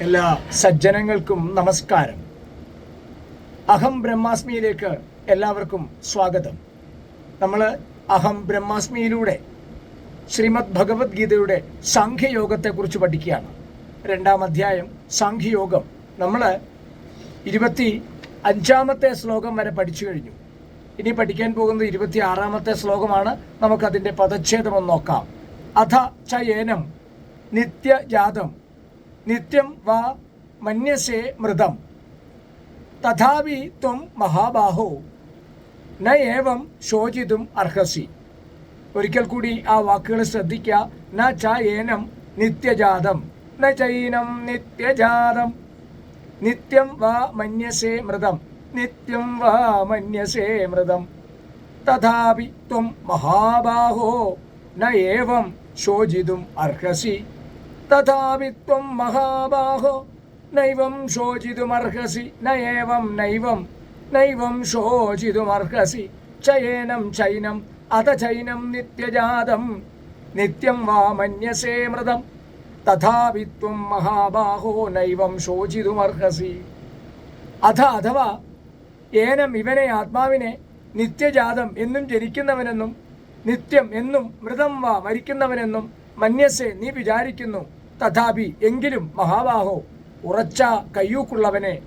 എല്ലാ സജ്ജനങ്ങൾക്കും നമസ്കാരം. അഹം ബ്രഹ്മാസ്മിയിലേക്ക് എല്ലാവർക്കും സ്വാഗതം. നമ്മൾ അഹം ബ്രഹ്മാസ്മിയിലൂടെ ശ്രീമദ് ഭഗവത്ഗീതയുടെ സാഖ്യയോഗത്തെക്കുറിച്ച് പഠിക്കുകയാണ്. രണ്ടാം അധ്യായം സാഖ്യയോഗം. നമ്മൾ ഇരുപത്തി അഞ്ചാമത്തെ ശ്ലോകം വരെ പഠിച്ചു കഴിഞ്ഞു. ഇനി പഠിക്കാൻ പോകുന്നത് ഇരുപത്തി ആറാമത്തെ ശ്ലോകമാണ്. നമുക്കതിന്റെ പദച്ഛേദം നോക്കാം. അഥ ചയേനം നിത്യജാതം നിത്യം വാ മന്യസേ മൃതം. തഥാവി ത്വം മഹാബാഹോ. ന ഏവം ശോചിതും അർഹസി. ഒരിക്കൽ കൂടി ആ വാക്കുകൾ ശ്രദ്ധിക്കുക ന ച ഏനം നിത്യജാതം. ന ചൈനം നിത്യജാതം. നിത്യം വാ മന്യസേ മൃതം. നിത്യം വാ മന്യസേ മൃതം. തഥാപി ത്വം മഹാബാഹോ. ന ഏവം ശോചിതും അർഹസി. തഥാപി ത്വം മഹാബാഹോ. നൈവം ശോചിതുമർഹസി നയേവം നൈവം നൈവം ശോചിതുമർഹസി. ചയേനം ചൈനം അത ചൈനം നിത്യജാതം നിത്യം വാ മന്യസേ മൃതം. തഥാവിത്വം മഹാബാഹോ നൈവം ശോചിതുമർഹസി. അഥ അഥവാ ഏനം ഇവനെ ആത്മാവിനെ നിത്യജാതം എന്നും ജനിക്കുന്നവനെന്നും നിത്യം എന്നും മൃതം വാ മരിക്കുന്നവനെന്നും മന്യസെ നീ വിചാരിക്കുന്നു. തഥാപി എങ്കിലും മഹാബാഹോ ഉറച്ച കയ്യൂക്കുള്ളവനെ.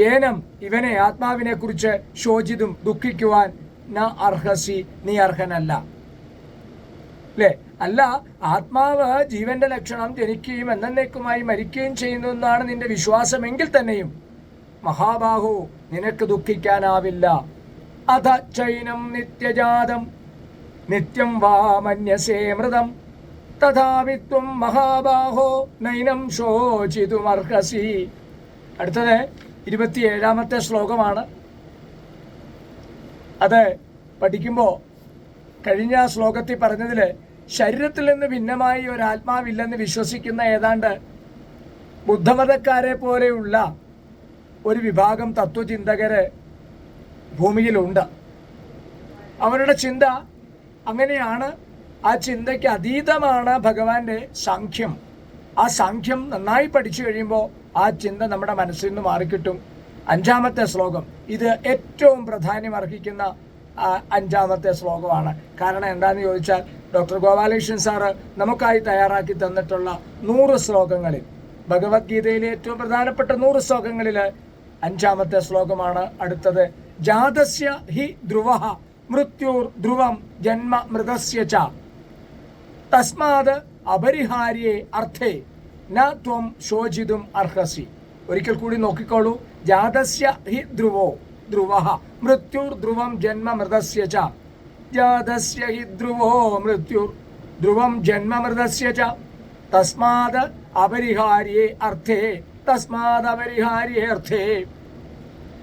ഏനം ഇവനെ ആത്മാവിനെ കുറിച്ച് ശോചിതും ദുഃഖിക്കുവാൻ ന അർഹസി നീ അർഹനല്ല. അല്ലേ അല്ല ആത്മാവ് ജീവന്റെ ലക്ഷണം ജനിക്കുകയും എന്നേക്കുമായി മരിക്കുകയും ചെയ്യുന്നു എന്നാണ് നിന്റെ വിശ്വാസമെങ്കിൽ തന്നെയും. മഹാബാഹു നിനക്ക് ദുഃഖിക്കാനാവില്ല. അധ ചൈനം നിത്യജാതം. നിത്യം വാമന്യസേ മൃതം. തഥാവിത്വം മഹാബാഹോ നൈനം ശോചിതുമർഹസി. അടുത്തത് ഇരുപത്തിയേഴാമത്തെ ശ്ലോകമാണ്. അത് പഠിക്കുമ്പോൾ കഴിഞ്ഞ ശ്ലോകത്തിൽ പറഞ്ഞതിൽ ശരീരത്തിൽ നിന്ന് ഭിന്നമായി ഒരു ആത്മാവില്ലെന്ന് വിശ്വസിക്കുന്ന ഏതാണ്ട് ബുദ്ധമതക്കാരെ പോലെയുള്ള ഒരു വിഭാഗം തത്വചിന്തകര് ഭൂമിയിലുണ്ട്. അവരുടെ ചിന്ത അങ്ങനെയാണ്. ആ ചിന്തയ്ക്ക് അതീതമാണ് ഭഗവാന്റെ സാഖ്യം. ആ സാഖ്യം നന്നായി പഠിച്ചു കഴിയുമ്പോൾ ആ ചിന്ത നമ്മുടെ മനസ്സിൽ നിന്ന് മാറിക്കിട്ടും. അഞ്ചാമത്തെ ശ്ലോകം. ഇത് ഏറ്റവും പ്രാധാന്യം അർഹിക്കുന്ന അഞ്ചാമത്തെ ശ്ലോകമാണ്. കാരണം എന്താണെന്ന് ചോദിച്ചാൽ ഡോക്ടർ ഗോപാലകൃഷ്ണൻ സാറ് നമുക്കായി തയ്യാറാക്കി തന്നിട്ടുള്ള നൂറ് ശ്ലോകങ്ങളിൽ ഭഗവത്ഗീതയിലെ ഏറ്റവും പ്രധാനപ്പെട്ട നൂറ് ശ്ലോകങ്ങളിൽ അഞ്ചാമത്തെ ശ്ലോകമാണ് അടുത്തത്. ജാതസ്യ ഹി ധ്രുവ മൃത്യുർ ധ്രുവം ജന്മ മൃതസ്യ ച. തസ്മാത് അപരിഹാര്യേ അർത്ഥേ. ന ത്വം ശോചിതും അർഹസി. ഒരിക്കൽ കൂടി നോക്കിക്കോളൂ. ജാതസ്യ ഹി ധ്രുവോ. ധ്രുവ മൃത്യുർ ധ്രുവം ജന്മ മൃതസ്യ ച. ജാതസ്യ ഹി ധ്രുവോ മൃത്യുർ ധ്രുവം ജന്മ മൃതസ്യ ച. തസ്മാത് അപരിഹാര്യേ അർത്ഥേ. തസ്മാത് അപരിഹാര്യേ അർത്ഥേ.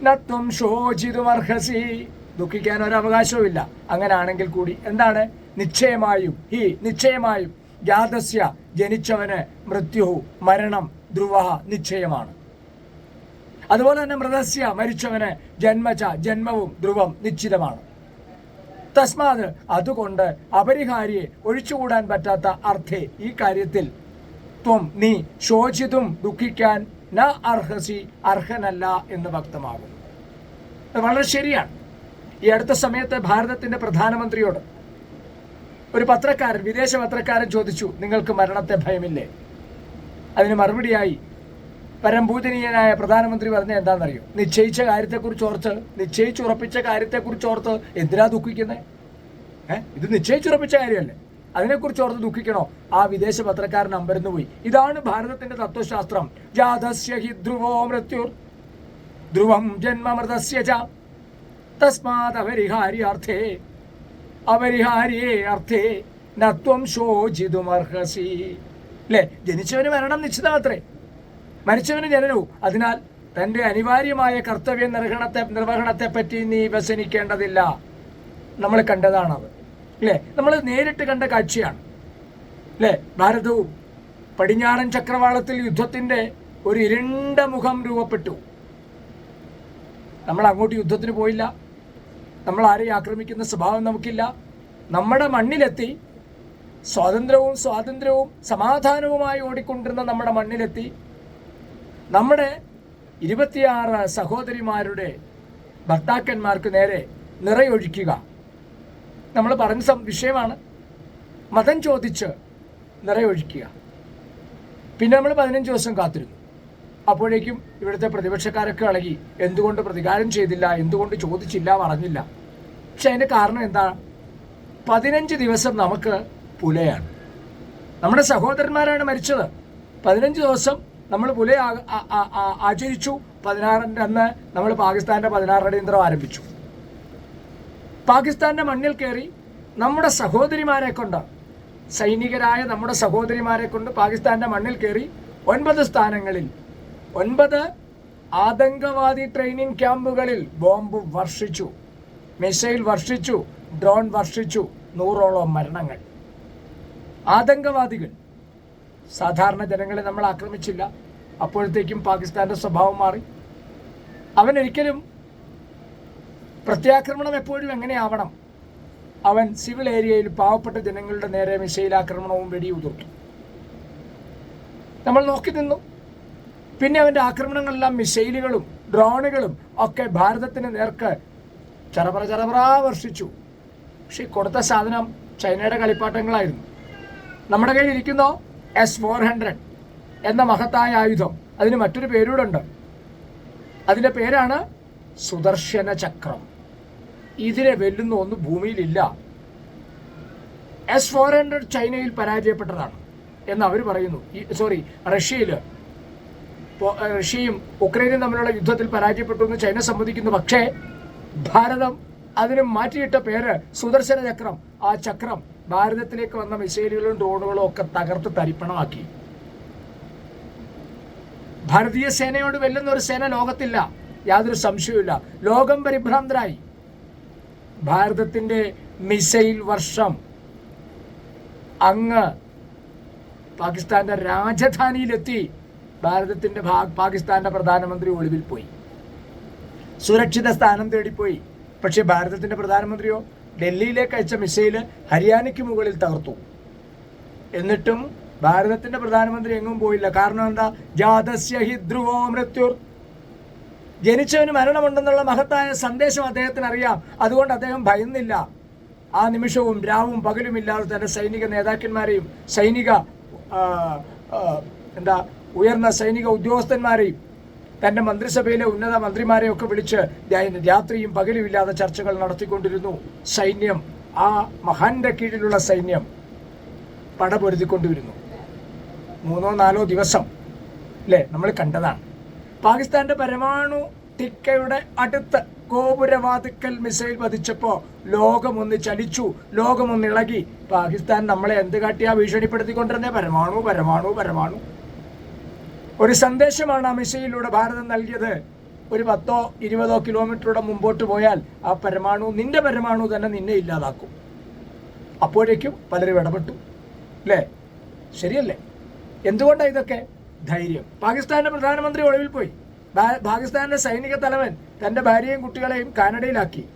നത്വം ശോചിതുമർഹസി ദുഃഖിക്കാൻ ഒരു അവകാശവുമില്ല. അങ്ങനാണെങ്കിൽ കൂടി എന്താണ്? നിശ്ചയമായും ഹി നിശ്ചയമായും ജാതസ്യ ജനിച്ചവന് മൃത്യു മരണം ധ്രുവ നിശ്ചയമാണ്. അതുപോലെ തന്നെ മൃതസ്യ മരിച്ചവന് ജന്മച ജന്മവും ധ്രുവം നിശ്ചിതമാണ്. തസ്മാത് അതുകൊണ്ട് അപരിഹാരിയെ ഒഴിച്ചുകൂടാൻ പറ്റാത്ത അർത്ഥേ ഈ കാര്യത്തിൽ. ത്വം നീ ശോചിതും ദുഃഖിക്കാൻ ന അർഹസി അർഹനല്ല എന്ന് വ്യക്തമാകുന്നു. അത് വളരെ ശരിയാണ്. ഈ അടുത്ത സമയത്ത് ഭാരതത്തിന്റെ പ്രധാനമന്ത്രിയോട് ഒരു പത്രക്കാരൻ വിദേശ പത്രക്കാരൻ ചോദിച്ചു നിങ്ങൾക്ക് മരണത്തെ ഭയമില്ലേ? അതിന് മറുപടിയായി പരംപൂജനീയനായ പ്രധാനമന്ത്രി പറഞ്ഞ എന്താണെന്നറിയോ? നിശ്ചയിച്ച കാര്യത്തെക്കുറിച്ച് ഓർത്ത് നിശ്ചയിച്ചുറപ്പിച്ച കാര്യത്തെക്കുറിച്ച് ഓർത്ത് എന്തിനാ ദുഃഖിക്കുന്നത് ഏഹ് ഇത് നിശ്ചയിച്ചുറപ്പിച്ച കാര്യമല്ലേ? അതിനെക്കുറിച്ച് ഓർത്ത് ദുഃഖിക്കണോ? ആ വിദേശ പത്രക്കാരൻ അമ്പരന്ന് പോയി. ഇതാണ് ഭാരതത്തിന്റെ തത്വശാസ്ത്രം. ജാതസ്യ ഹി ധ്രുവോ മൃത്യുർ. ധ്രുവം ജന്മമൃതസ്യ ച. തസ്മാത് അപരിഹാര്യാർത്ഥേ അപരിഹാര്യേ അർത്ഥേ നത്വം ശോചിതുമർഹസി. അല്ലേ ജനിച്ചവന് മരണം നിശ്ചിതമത്രേ മരിച്ചവന് ജനനവും അതിനാൽ തന്റെ അനിവാര്യമായ കർത്തവ്യ നിർവഹണത്തെ പറ്റി നീ വ്യസനിക്കേണ്ടതില്ല. നമ്മൾ കണ്ടതാണത്. അല്ലേ നമ്മൾ നേരിട്ട് കണ്ട കാഴ്ചയാണ്. അല്ലേ ഭാരതവും പടിഞ്ഞാറൻ ചക്രവാളത്തിൽ യുദ്ധത്തിന്റെ ഒരു ഇരുണ്ട മുഖം രൂപപ്പെട്ടു. നമ്മൾ അങ്ങോട്ട് യുദ്ധത്തിന് പോയില്ല. നമ്മൾ ആരെയും ആക്രമിക്കുന്ന സ്വഭാവം നമുക്കില്ല. നമ്മുടെ മണ്ണിലെത്തി സ്വാതന്ത്ര്യവും സ്വാതന്ത്ര്യവും സമാധാനവുമായി ഓടിക്കൊണ്ടിരുന്ന നമ്മുടെ മണ്ണിലെത്തി. നമ്മുടെ ഇരുപത്തിയാറ് സഹോദരിമാരുടെ ഭർത്താക്കന്മാർക്ക് നേരെ നിറയൊഴിക്കുക. നമ്മൾ പറഞ്ഞ വിഷയമാണ്. മതം ചോദിച്ച് നിറയൊഴിക്കുക. പിന്നെ നമ്മൾ പതിനഞ്ച് ദിവസം കാത്തിരുന്നു. അപ്പോഴേക്കും ഇവിടുത്തെ പ്രതിപക്ഷക്കാരൊക്കെ ഇളകി എന്തുകൊണ്ട് പ്രതികാരം ചെയ്തില്ല എന്തുകൊണ്ട് ചോദിച്ചില്ല പറഞ്ഞില്ല. പക്ഷെ അതിന്റെ കാരണം എന്താ? പതിനഞ്ച് ദിവസം നമുക്ക് പുലയാണ്. നമ്മുടെ സഹോദരന്മാരാണ് മരിച്ചത്. പതിനഞ്ച് ദിവസം നമ്മൾ പുല ആചരിച്ചു. പതിനാറിന്റെ അന്ന് നമ്മൾ പാകിസ്ഥാന്റെ പതിനാറ് അടിയന്തരം ആരംഭിച്ചു. പാകിസ്ഥാന്റെ മണ്ണിൽ കയറി നമ്മുടെ സഹോദരിമാരെ കൊണ്ട് സൈനികരായ നമ്മുടെ സഹോദരിമാരെ കൊണ്ട് പാകിസ്ഥാന്റെ മണ്ണിൽ കയറി ഒൻപത് സ്ഥാനങ്ങളിൽ ഒൻപത് ആതങ്കവാദി ട്രെയിനിങ് ക്യാമ്പുകളിൽ ബോംബ് വർഷിച്ചു. മിസൈൽ വർഷിച്ചു ഡ്രോൺ വർഷിച്ചു നൂറോളം മരണങ്ങൾ. ആതങ്കവാദികൾ സാധാരണ ജനങ്ങളെ നമ്മൾ ആക്രമിച്ചില്ല. അപ്പോഴത്തേക്കും പാകിസ്ഥാന്റെ സ്വഭാവം മാറി. അവൻ ഒരിക്കലും പ്രത്യാക്രമണം എപ്പോഴും എങ്ങനെയാവണം? അവൻ സിവിൽ ഏരിയയിൽ പാവപ്പെട്ട ജനങ്ങളുടെ നേരെ മിസൈൽ ആക്രമണവും വെടിയുതിർത്തു. നമ്മൾ നോക്കി നിന്നു. പിന്നെ അവന്റെ ആക്രമണങ്ങളെല്ലാം മിസൈലുകളും ഡ്രോണുകളും ഒക്കെ ഭാരതത്തിന് നേർക്ക് ചറപറ ചറപറ വർഷിച്ചു. പക്ഷെ കൊടുത്ത സാധനം ചൈനയുടെ കളിപ്പാട്ടങ്ങളായിരുന്നു. നമ്മുടെ കയ്യിൽ ഇരിക്കുന്നോ? എസ് ഫോർ ഹൺഡ്രഡ് എന്ന മഹത്തായ ആയുധം. അതിന് മറ്റൊരു പേരൂടെ ഉണ്ട് അതിന്റെ പേരാണ് സുദർശന ചക്രം. ഇതിനെ വെല്ലുന്ന ഒന്ന് ഭൂമിയിലില്ല. എസ് ഫോർ ഹൺഡ്രഡ് ചൈനയിൽ പരാജയപ്പെട്ടതാണ് എന്ന് അവർ പറയുന്നു. സോറി റഷ്യയിൽ റഷ്യയും ഉക്രൈനും തമ്മിലുള്ള യുദ്ധത്തിൽ പരാജയപ്പെട്ടു എന്ന് ചൈന സമ്മതിക്കുന്നു. പക്ഷേ ഭാരതം അതിന് മാറ്റിയിട്ട പേര് സുദർശന ചക്രം. ആ ചക്രം ഭാരതത്തിലേക്ക് വന്ന മിസൈലുകളും ഡ്രോണുകളും ഒക്കെ തകർത്ത് തരിപ്പണമാക്കി. ഭാരതീയ സേനയോട് വെല്ലുന്ന ഒരു സേന ലോകത്തില്ല. യാതൊരു സംശയവുമില്ല. ലോകം പരിഭ്രാന്തരായി. ഭാരതത്തിന്റെ മിസൈൽ വർഷം അങ്ങ് പാകിസ്ഥാന്റെ രാജധാനിയിലെത്തി. ഭാരതത്തിന്റെ ഭാ- പാകിസ്ഥാന്റെ പ്രധാനമന്ത്രി ഒളിവിൽ പോയി. സുരക്ഷിത സ്ഥാനം തേടിപ്പോയി. പക്ഷേ ഭാരതത്തിന്റെ പ്രധാനമന്ത്രിയോ ഡൽഹിയിലേക്ക് അയച്ച മിസൈൽ ഹരിയാനയ്ക്ക് മുകളിൽ തകർത്തു. എന്നിട്ടും ഭാരതത്തിന്റെ പ്രധാനമന്ത്രി എങ്ങും പോയില്ല. കാരണം എന്താ? ജാതസ്യ ഹി ധ്രുവോ മൃത്യുർ. ജനിച്ചവന് മരണമുണ്ടെന്നുള്ള മഹത്തായ സന്ദേശം അദ്ദേഹത്തിന് അറിയാം അതുകൊണ്ട് അദ്ദേഹം ഭയന്നില്ല. ആ നിമിഷവും രാവും പകലുമില്ലാതെ തന്റെ സൈനിക നേതാക്കന്മാരെയും സൈനിക എന്താ ഉയർന്ന സൈനിക ഉദ്യോഗസ്ഥന്മാരെയും തന്റെ മന്ത്രിസഭയിലെ ഉന്നത മന്ത്രിമാരെയൊക്കെ വിളിച്ച് രാത്രിയും പകലുമില്ലാതെ ചർച്ചകൾ നടത്തിക്കൊണ്ടിരുന്നു. സൈന്യം ആ മഹാന്റെ കീഴിലുള്ള സൈന്യം പടപൊരുതിക്കൊണ്ടിരുന്നു. മൂന്നോ നാലോ ദിവസം അല്ലേ നമ്മൾ കണ്ടതാണ്. പാകിസ്ഥാന്റെ പരമാണു തിക്കയുടെ അടുത്ത് ഗോപുരവാതുക്കൽ മിസൈൽ പതിച്ചപ്പോൾ ലോകമൊന്ന് ചലിച്ചു ലോകമൊന്ന് ഇളകി. പാകിസ്ഥാൻ നമ്മളെ എന്ത് കാട്ടിയാ ഭീഷണിപ്പെടുത്തിക്കൊണ്ടിരുന്നേ? പരമാണു പരമാണു പരമാണു. ഒരു സന്ദേശമാണ് ആ ഭാരതം നൽകിയത്. ഒരു പത്തോ ഇരുപതോ കിലോമീറ്ററുടെ മുമ്പോട്ട് പോയാൽ ആ പരമാണു നിന്റെ പരമാണു തന്നെ നിന്നെ ഇല്ലാതാക്കും. അപ്പോഴേക്കും പലരും ഇടപെട്ടു. അല്ലേ? ശരിയല്ലേ? എന്തുകൊണ്ടാണ് ഇതൊക്കെ? ധൈര്യം. പാകിസ്ഥാന്റെ പ്രധാനമന്ത്രി ഒളിവിൽ പോയി. പാകിസ്ഥാന്റെ സൈനിക തലവൻ തന്റെ ഭാര്യയും കുട്ടികളെയും കാനഡയിലാക്കി.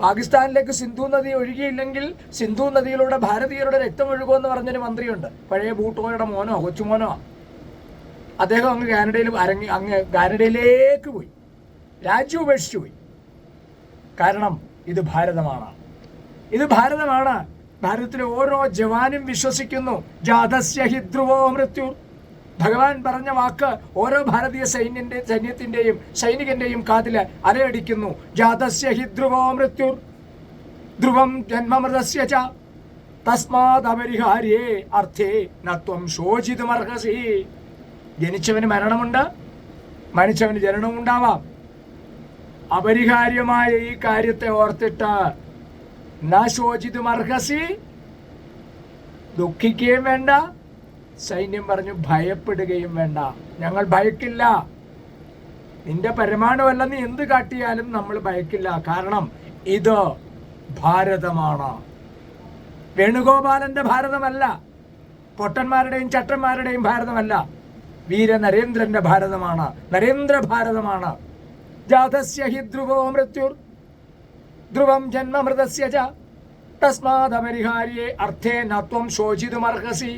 പാകിസ്ഥാനിലേക്ക് സിന്ധു നദി ഒഴുകിയില്ലെങ്കിൽ സിന്ധു നദിയിലൂടെ ഭാരതീയരുടെ രക്തം ഒഴുകുമെന്ന് പറഞ്ഞൊരു മന്ത്രിയുണ്ട്. പഴയ ബൂട്ടോയുടെ മോനോ കൊച്ചുമോനോ? അദ്ദേഹം അങ്ങ് കാനഡയിൽ അരങ്ങി അങ്ങ് കാനഡയിലേക്ക് പോയി. രാജ്യം ഉപേക്ഷിച്ചു പോയി. കാരണം ഇത് ഭാരതമാണ്. ഇത് ഭാരതമാണ്. ഭാരതത്തിലെ ഓരോ ജവാനും വിശ്വസിക്കുന്നു ജാതസ്യ ഹിദ്രുവോ മൃത്യു. ഭഗവാൻ പറഞ്ഞ വാക്ക് ഓരോ ഭാരതീയ സൈന്യന്റെ സൈന്യത്തിന്റെയും സൈനികന്റെയും കാതിൽ അലയടിക്കുന്നു. ജാതസ്യ ഹിദ്രുവോ മൃത്യു. ധ്രുവം ജന്മമൃതസ്യ ച. തസ്മാത് അപരിഹാര്യേ അർത്ഥേ നത്വം ശോചിതുമർഹസി. ജനിച്ചവന് മരണമുണ്ട് മരിച്ചവന് ജനനവും ഉണ്ടാവാം അപരിഹാര്യമായ ഈ കാര്യത്തെ ഓർത്തിട്ട് നാശോചിതുമർഹസി ദുഃഖിക്കുകയും വേണ്ട സൈന്യം പറഞ്ഞു ഭയപ്പെടുകയും വേണ്ട. ഞങ്ങൾ ഭയക്കില്ല. നിന്റെ പരമാണുവല്ല നീ എന്ത് കാട്ടിയാലും നമ്മൾ ഭയക്കില്ല. കാരണം ഇത് ഭാരതമാണ്. വേണുഗോപാലന്റെ ഭാരതമല്ല പൊട്ടന്മാരുടെയും ചട്ടന്മാരുടെയും ഭാരതമല്ല. വീര നരേന്ദ്രന്റെ ഭാരതമാണ്. നരേന്ദ്ര ഭാരതമാണ് ജാതസ്യ ഹി ധ്രുവോ മൃത്യുർ. ധ്രുവം ജന്മമൃതസ്യ ച. തസ്മാദപരിഹാര്യേ അർത്ഥേ നത്വം ശോചിതുമർഹസി.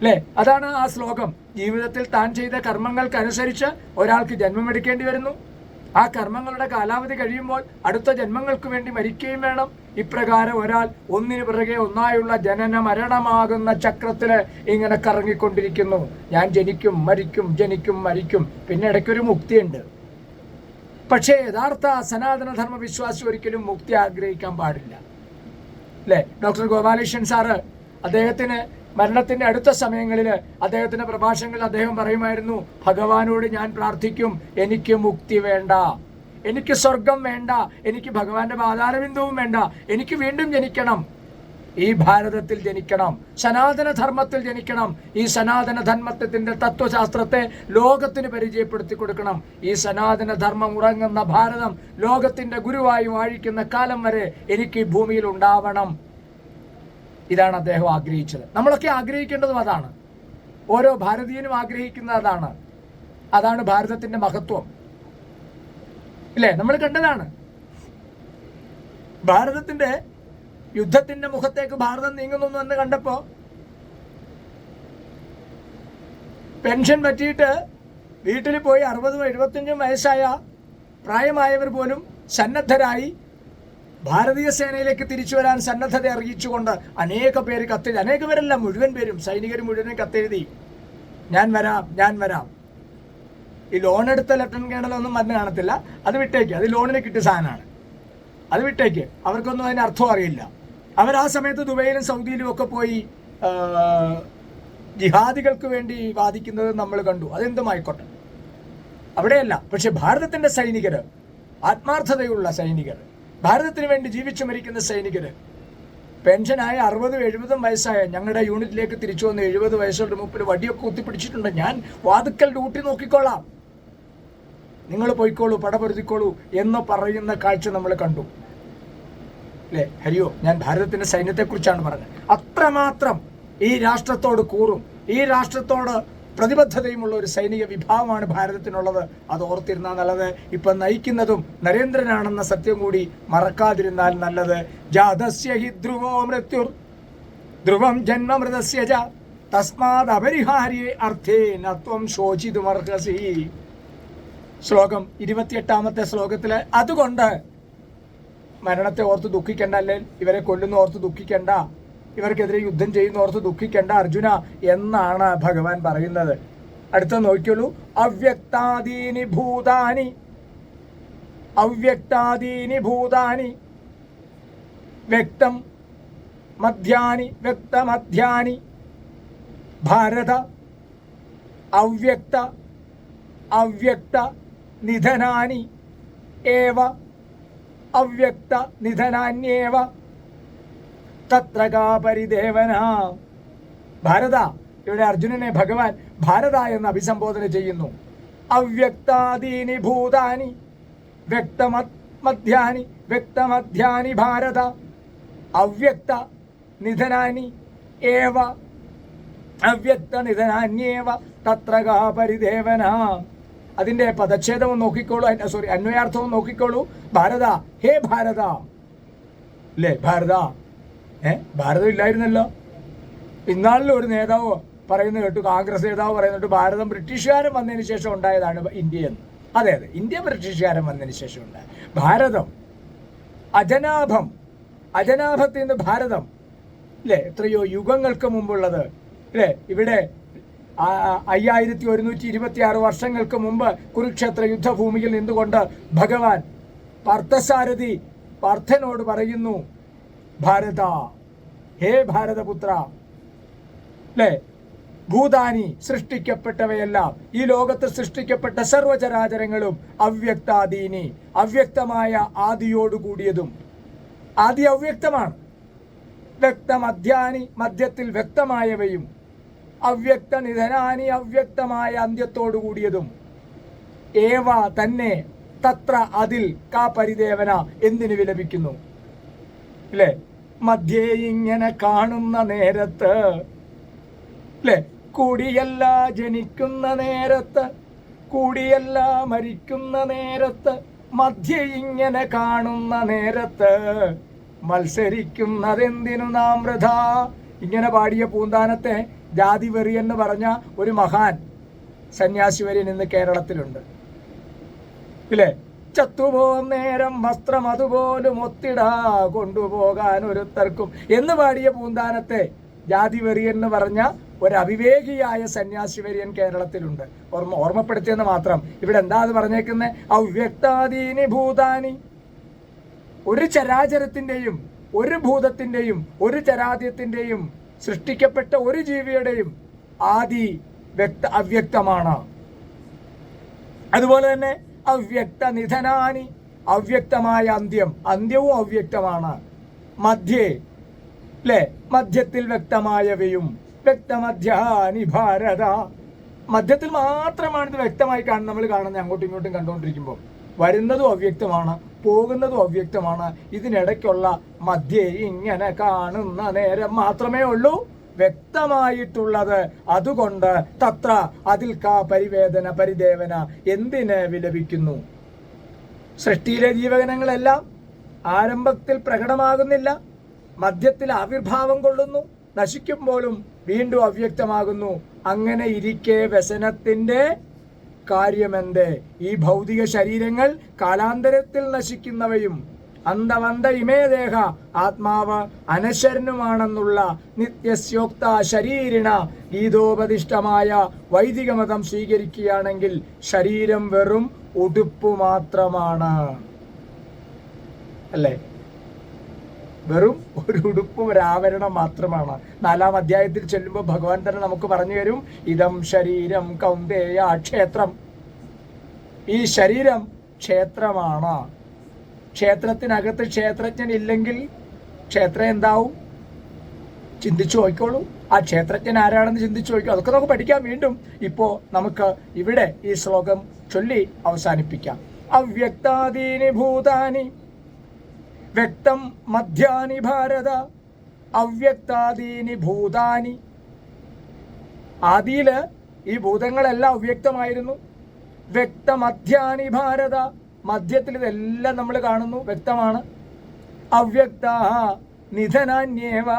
അല്ലേ അതാണ് ആ ശ്ലോകം. ജീവിതത്തിൽ താൻ ചെയ്ത കർമ്മങ്ങൾക്കനുസരിച്ച് ഒരാൾക്ക് ജന്മമെടുക്കേണ്ടി വരുന്നു. ആ കർമ്മങ്ങളുടെ കാലാവധി കഴിയുമ്പോൾ അടുത്ത ജന്മങ്ങൾക്ക് വേണ്ടി മരിക്കുകയും വേണം. ഇപ്രകാരം ഒരാൾ ഒന്നിനു പിറകെ ഒന്നായുള്ള ജനന മരണമാകുന്ന ചക്രത്തിൽ ഇങ്ങനെ കറങ്ങിക്കൊണ്ടിരിക്കുന്നു. ഞാൻ ജനിക്കും മരിക്കും ജനിക്കും മരിക്കും. പിന്നെ ഇടയ്ക്കൊരു മുക്തിയുണ്ട്. പക്ഷേ യഥാർത്ഥ സനാതനധർമ്മ വിശ്വാസി ഒരിക്കലും മുക്തി ആഗ്രഹിക്കാൻ പാടില്ല. അല്ലേ ഡോക്ടർ ഗോപാലകൃഷ്ണൻ സാറ് അദ്ദേഹത്തിന് മരണത്തിന്റെ അടുത്ത സമയങ്ങളിൽ അദ്ദേഹത്തിന്റെ പ്രഭാഷണങ്ങളിൽ അദ്ദേഹം പറയുമായിരുന്നു ഭഗവാനോട് ഞാൻ പ്രാർത്ഥിക്കും എനിക്ക് മുക്തി വേണ്ട. എനിക്ക് സ്വർഗം വേണ്ട എനിക്ക് ഭഗവാന്റെ പാതാരബിന്ദുവും വേണ്ട എനിക്ക് വീണ്ടും ജനിക്കണം. ഈ ഭാരതത്തിൽ ജനിക്കണം സനാതന ധർമ്മത്തിൽ ജനിക്കണം ഈ സനാതന ധർമ്മത്തിന്റെ തത്വശാസ്ത്രത്തെ ലോകത്തിന് പരിചയപ്പെടുത്തി കൊടുക്കണം. ഈ സനാതന ധർമ്മം ഉറങ്ങുന്ന ഭാരതം ലോകത്തിന്റെ ഗുരുവായി വാഴിക്കുന്ന കാലം വരെ എനിക്ക് ഈ ഭൂമിയിൽ ഉണ്ടാവണം. ഇതാണ് അദ്ദേഹം ആഗ്രഹിച്ചത്. നമ്മളൊക്കെ ആഗ്രഹിക്കേണ്ടതും അതാണ്. ഓരോ ഭാരതീയനും ആഗ്രഹിക്കുന്ന അതാണ്. അതാണ് ഭാരതത്തിന്റെ മഹത്വം. ഇല്ലേ? നമ്മൾ കണ്ടതാണ്. ഭാരതത്തിന്റെ യുദ്ധത്തിന്റെ മുഖത്തേക്ക് ഭാരതം നീങ്ങുന്നു എന്ന് കണ്ടപ്പോ പെൻഷൻ പറ്റിയിട്ട് വീട്ടിൽ പോയി അറുപതും എഴുപത്തഞ്ചും വയസ്സായ പ്രായമായവർ പോലും സന്നദ്ധരായി ഭാരതീയ സേനയിലേക്ക് തിരിച്ചു വരാൻ സന്നദ്ധത അറിയിച്ചുകൊണ്ട് അനേക പേര് കത്തെഴുതി അനേക പേരല്ല മുഴുവൻ പേരും സൈനികർ മുഴുവനും കത്തെഴുതി. ഞാൻ വരാം ഞാൻ വരാം. ഈ ലോൺ എടുത്ത ലെഫ്റ്റനന്റ് കേണൽ ഒന്നും അതിന് കാണത്തില്ല. അത് വിട്ടേക്ക്. അത് ലോണിന് കിട്ടിയ സാധനമാണ്. അത് വിട്ടേക്ക്. അവർക്കൊന്നും അതിന് അർത്ഥം അറിയില്ല. അവർ ആ സമയത്ത് ദുബൈയിലും സൗദിയിലും ഒക്കെ പോയി ജിഹാദികൾക്ക് വേണ്ടി വാദിക്കുന്നത് നമ്മൾ കണ്ടു. അതെന്തുമായിക്കോട്ടെ അവിടെയല്ല. പക്ഷെ ഭാരതത്തിന്റെ സൈനികർ ആത്മാർത്ഥതയുള്ള സൈനികർ ഭാരതത്തിന് വേണ്ടി ജീവിച്ചു മരിക്കുന്ന സൈനികർ പെൻഷനായ അറുപതും എഴുപതും വയസ്സായ ഞങ്ങളുടെ യൂണിറ്റിലേക്ക് തിരിച്ചു വന്ന് എഴുപത് വയസ്സുള്ള മുപ്പിൽ വടിയൊക്കെ കുത്തിപ്പിടിച്ചിട്ടുണ്ട്. ഞാൻ വാതുക്കൽ ഡ്യൂട്ടി നോക്കിക്കോളാം നിങ്ങൾ പോയിക്കോളൂ പടപൊരുതിക്കോളൂ എന്ന് പറയുന്ന കാഴ്ച നമ്മൾ കണ്ടു. അല്ലേ ഹരിയോ ഞാൻ ഭാരതത്തിന്റെ സൈന്യത്തെക്കുറിച്ചാണ് പറഞ്ഞത്. അത്രമാത്രം ഈ രാഷ്ട്രത്തോട് കൂറും ഈ രാഷ്ട്രത്തോട് പ്രതിബദ്ധതയുമുള്ള ഒരു സൈനിക വിഭാഗമാണ് ഭാരതത്തിനുള്ളത്. അത് ഓർത്തിരുന്നാൽ നല്ലത്. ഇപ്പൊ നയിക്കുന്നതും നരേന്ദ്രനാണെന്ന സത്യം കൂടി മറക്കാതിരുന്നാൽ നല്ലത്. ജാതസ്യ ഹി ധ്രുവോ മൃത്യുർ ധ്രുവം ജന്മമൃതസ്യ ച തസ്മാത് അപരിഹാരിയെ അർത്ഥേ നത്വം ശോചിതുമർഹസി. ശ്ലോകം ഇരുപത്തിയെട്ടാമത്തെ ശ്ലോകത്തിൽ അതുകൊണ്ട് മരണത്തെ ഓർത്ത് ദുഃഖിക്കേണ്ട അല്ലെങ്കിൽ ഇവരെ കൊല്ലുന്ന ഓർത്ത് ദുഃഖിക്കേണ്ട ഇവർക്കെതിരെ യുദ്ധം ചെയ്യുന്ന ഓർത്ത് ദുഃഖിക്കേണ്ട അർജുന എന്നാണ് ഭഗവാൻ പറയുന്നത്. അടുത്ത നോക്കിയുള്ളൂ അവ്യക്താദീനി ഭൂതാനി അവ്യക്താദീനി ഭൂതാനി വ്യക്തം മധ്യാനി വ്യക്തമധ്യാനി ഭാരത അവ്യക്ത അവ്യക്ത നിധനാനി ഏവ അവ്യക്ത നിധനാന്യേവ തത്ര ഭാരത ഇവിടെ അർജുനനെ ഭഗവാൻ ഭാരത എന്ന് അഭിസംബോധന ചെയ്യുന്നു. അവ്യക്താദീനി ഭൂതാനി വ്യക്തമധ്യാനി വ്യക്തമധ്യാനി ഭാരത അവ്യക്ത നിധനാനി ഏവ അവ്യക്ത നിധനാന്യേവ തത്ര അതിന്റെ പദച്ഛേദവും നോക്കിക്കോളൂ. സോറി അന്വയാർത്ഥവും നോക്കിക്കോളൂ. ഭാരത ഹേ ഭാരത. അല്ലേ ഭാരത. ഏ ഭാരതം ഇല്ലായിരുന്നല്ലോ. ഇന്നാളിലും ഒരു നേതാവ് പറയുന്ന കേട്ടു കോൺഗ്രസ് നേതാവ് പറയുന്നുണ്ട് ഭാരതം ബ്രിട്ടീഷുകാരൻ വന്നതിന് ശേഷം ഉണ്ടായതാണ് ഇന്ത്യ എന്ന്. അതെ അതെ ഇന്ത്യ ബ്രിട്ടീഷുകാരൻ വന്നതിന് ശേഷം ഉണ്ടായ. ഭാരതം അജനാഭം അജനാഭത്തിൽ നിന്ന് ഭാരതം അല്ലേ എത്രയോ യുഗങ്ങൾക്ക് മുമ്പുള്ളത് അല്ലേ ഇവിടെ അയ്യായിരത്തി ഒരുന്നൂറ്റി ഇരുപത്തി ആറ് വർഷങ്ങൾക്ക് മുമ്പ് കുരുക്ഷേത്ര യുദ്ധഭൂമിയിൽ നിന്നുകൊണ്ട് ഭഗവാൻ പാർത്ഥസാരഥി പാർത്ഥനോട് പറയുന്നു ഭാരത ഹേ ഭാരതപുത്ര അല്ലേ ഭൂതാനി സൃഷ്ടിക്കപ്പെട്ടവയെല്ലാം ഈ ലോകത്ത് സൃഷ്ടിക്കപ്പെട്ട സർവചരാചരങ്ങളും അവ്യക്താദീനി അവ്യക്തമായ ആദിയോട് കൂടിയതും. ആദി അവ്യക്തമാണ്. വ്യക്തമധ്യാനി മധ്യത്തിൽ വ്യക്തമായവയും അവ്യക്ത നിധനാനി അവ്യക്തമായ അന്ത്യത്തോടു കൂടിയതും ഏവ തന്നെ തത്ര അതിൽ കാ പരിദേവന എന്തിനു വിലപിക്കുന്നു? അല്ലേ മധ്യേ ഇങ്ങനെ കാണുന്ന നേരത്ത് അല്ലേ കൂടിയല്ല ജനിക്കുന്ന നേരത്ത് കൂടിയല്ല മരിക്കുന്ന നേരത്ത് മധ്യ ഇങ്ങനെ കാണുന്ന നേരത്ത് മത്സരിക്കുന്നതെന്തിനു നാം വൃഥ? ഇങ്ങനെ പാടിയ പൂന്താനത്തെ ജാതി വെറി എന്ന് പറഞ്ഞ ഒരു മഹാൻ സന്യാസി വര്യൻ ഇന്ന് കേരളത്തിലുണ്ട്. ഇല്ലേ? ചത്തുപോകും നേരം വസ്ത്രം അതുപോലും ഒത്തിടാ കൊണ്ടുപോകാൻ ഒരുത്തർക്കും. എന്ന് പാടിയ പൂന്താനത്തെ ജാതി വെറി എന്ന് പറഞ്ഞ ഒരു അവിവേകിയായ സന്യാസി വരിയൻ കേരളത്തിലുണ്ട്. ഓർമ്മ ഓർമ്മപ്പെടുത്തിയെന്ന് മാത്രം. ഇവിടെ എന്താ അത് പറഞ്ഞേക്കുന്നത് അവ്യക്താദീനി ഭൂതാനി. ഒരു ചരാചരത്തിന്റെയും ഒരു ഭൂതത്തിന്റെയും ഒരു ചരാദ്യത്തിന്റെയും സൃഷ്ടിക്കപ്പെട്ട ഒരു ജീവിയുടെയും ആദി വ്യക്ത അവ്യക്തമാണ്. അതുപോലെ തന്നെ അവ്യക്ത നിധനാനി അവ്യക്തമായ അന്ത്യം അന്ത്യവും അവ്യക്തമാണ്. മധ്യേ അല്ലേ മധ്യത്തിൽ വ്യക്തമായവയും വ്യക്തമധ്യാനി ഭാരത. മധ്യത്തിൽ മാത്രമാണ് ഇത് വ്യക്തമായി കാണുന്നത്. നമ്മൾ കാണുന്നത് അങ്ങോട്ടും ഇങ്ങോട്ടും കണ്ടുകൊണ്ടിരിക്കുമ്പോൾ. വരുന്നതും അവ്യക്തമാണ്. പോകുന്നതും അവ്യക്തമാണ്. ഇതിനിടയ്ക്കുള്ള മധ്യേ ഇങ്ങനെ കാണുന്ന നേരം മാത്രമേ ഉള്ളൂ. വ്യക്തമായിട്ടുള്ളത് അതുകൊണ്ട് തത്ര അതിൽ കാ പരിവേദന പരിദേവന എന്തിനെ വിലപിക്കുന്നു? സൃഷ്ടിയിലെ ജീവകനങ്ങളെല്ലാം ആരംഭത്തിൽ പ്രകടമാകുന്നില്ല. മധ്യത്തിൽ ആവിർഭാവം കൊള്ളുന്നു. നശിക്കുമ്പോഴും വീണ്ടും അവ്യക്തമാകുന്നു. അങ്ങനെ ഇരിക്കെ വ്യസനത്തിന്റെ കാര്യമെന്ത്? ഈ ഭൗതിക ശരീരങ്ങൾ കാലാന്തരത്തിൽ നശിക്കുന്നവയും അന്തവന്ത ഇമേദേഹ ആത്മാവ് അനശ്വരനുമാണെന്നുള്ള നിത്യസ്യോക്ത ശരീരിണ ഗീതോപദിഷ്ടമായ വൈദിക മതം സ്വീകരിക്കുകയാണെങ്കിൽ ശരീരം വെറും ഉടുപ്പ് മാത്രമാണ്. അല്ലേ? വെറും ഒരു ഉടുപ്പും ഒരു ആവരണം മാത്രമാണ്. നാലാം അധ്യായത്തിൽ ചെല്ലുമ്പോൾ ഭഗവാൻ തന്നെ നമുക്ക് പറഞ്ഞു തരും ഇതം ശരീരം കൗന്ദേയ ക്ഷേത്രം. ഈ ശരീരം ക്ഷേത്രമാണ്. ക്ഷേത്രത്തിനകത്ത് ക്ഷേത്രജ്ഞൻ ഇല്ലെങ്കിൽ ക്ഷേത്രം എന്താവും? ചിന്തിച്ചു നോക്കിക്കോളൂ. ആ ക്ഷേത്രജ്ഞൻ ആരാണെന്ന് ചിന്തിച്ചു നോക്കിക്കോ. അതൊക്കെ നമുക്ക് പഠിക്കാം വീണ്ടും. ഇപ്പോ നമുക്ക് ഇവിടെ ഈ ശ്ലോകം ചൊല്ലി അവസാനിപ്പിക്കാം. അവ്യക്താദീനി ഭൂതാനി വ്യക്തം മധ്യാനി ഭാരത അവ്യക്താദീനി ഭൂതാനി. ആദിയിൽ ഈ ഭൂതങ്ങളെല്ലാം അവ്യക്തമായിരുന്നു. വ്യക്തമധ്യാനി ഭാരത മധ്യത്തിൽ ഇതെല്ലാം നമ്മൾ കാണുന്നു വ്യക്തമാണ്. അവ്യക്ത നിധനാന്യേവ.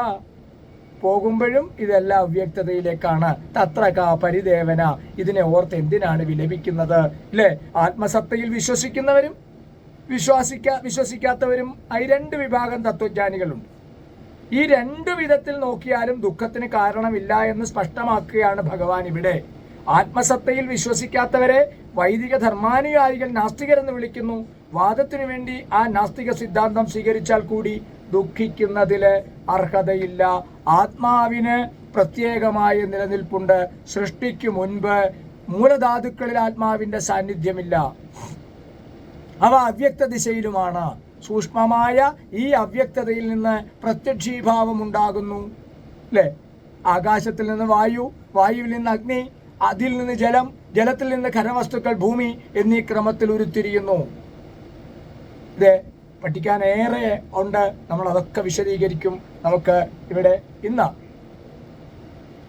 പോകുമ്പോഴും ഇതെല്ലാം അവ്യക്തതയിലേക്കാണ്. തത്ര കാ പരിദേവന. ഇതിനെ ഓർത്ത് എന്തിനാണ് വിലപിക്കുന്നത്? അല്ലേ ആത്മസത്തയിൽ വിശ്വസിക്കുന്നവരും വിശ്വാസിക്ക വിശ്വസിക്കാത്തവരും ഈ രണ്ട് വിഭാഗം തത്വജ്ഞാനികളുണ്ട്. ഈ രണ്ട് വിധത്തിൽ നോക്കിയാലും ദുഃഖത്തിന് കാരണമില്ല എന്ന് സ്പഷ്ടമാക്കുകയാണ് ഭഗവാൻ ഇവിടെ. ആത്മസത്തയിൽ വിശ്വസിക്കാത്തവരെ വൈദിക ധർമാനുയായികൾ നാസ്തികരെന്ന് വിളിക്കുന്നു. വാദത്തിനു വേണ്ടി ആ നാസ്തിക സിദ്ധാന്തം സ്വീകരിച്ചാൽ കൂടി ദുഃഖിക്കുന്നതിൽ അർഹതയില്ല. ആത്മാവിന് പ്രത്യേകമായ നിലനിൽപ്പുണ്ട്. സൃഷ്ടിക്കു മുൻപ് മൂലധാതുക്കളിൽ ആത്മാവിന്റെ സാന്നിധ്യമില്ല. അവ അവ്യക്ത ദിശയിലുമാണ്. സൂക്ഷ്മമായ ഈ അവ്യക്തതയിൽ നിന്ന് പ്രത്യക്ഷീഭാവം ഉണ്ടാകുന്നു. അല്ലേ ആകാശത്തിൽ നിന്ന് വായു വായുവിൽ നിന്ന് അഗ്നി അതിൽ നിന്ന് ജലം ജലത്തിൽ നിന്ന് ഖരവസ്തുക്കൾ ഭൂമി എന്നീ ക്രമത്തിൽ ഉരുത്തിരിയുന്നു. ഇത് പഠിക്കാൻ ഏറെ ഉണ്ട്. നമ്മൾ അതൊക്കെ വിശദീകരിക്കും. നമുക്ക് ഇവിടെ ഇന്ന്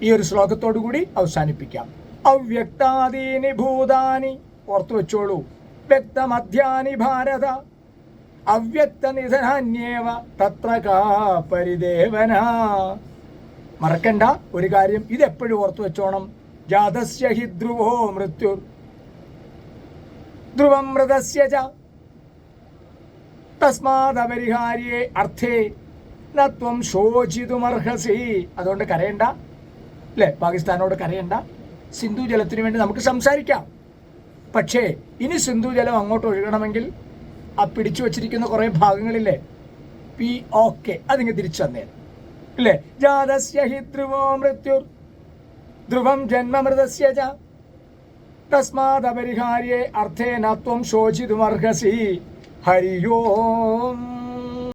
ഈ ഒരു ശ്ലോകത്തോടു കൂടി അവസാനിപ്പിക്കാം. അവ്യക്താദീനി ഭൂതാനി. ഓർത്തു വെച്ചോളൂ. വ്യക്തമധ്യാനി ഭാരത. അവ്യക്ത നിധനാന്യേവ തത്ര കാ പരിദേവന. മറക്കണ്ട ഒരു കാര്യം ഇതെപ്പോഴും ഓർത്തു വെച്ചോണം. ജാതസ്യ ഹി ധ്രുവോ മൃത്യു. ധ്രുവം മൃതസ്യ ച. തസ്മാദപരിഹാര്യേ അർത്ഥേ. നത്വം ശോചിതുമർഹസി. അതുകൊണ്ട് കരയണ്ട. അല്ലേ പാകിസ്ഥാനോട് കരയണ്ട. സിന്ധു ജലത്തിനു വേണ്ടി നമുക്ക് സംസാരിക്കാം. പക്ഷേ ഇനി സിന്ധു ജലം അങ്ങോട്ട് ഒഴുകണമെങ്കിൽ ആ പിടിച്ചു വച്ചിരിക്കുന്ന കുറേ ഭാഗങ്ങളില്ലേ? പി ഓക്കെ അതിങ്ങ് തിരിച്ചു തന്നേ ഇല്ലേ? ജാതസ്യ ഹി ധ്രുവോ മൃത്യു ധ്രുവം ജന്മമൃതസ്യ ച. തസ്മാത് അപരിഹാര്യേ അർത്ഥേനത്വം ശോചിതുമർഹസി. ഹരി ഓം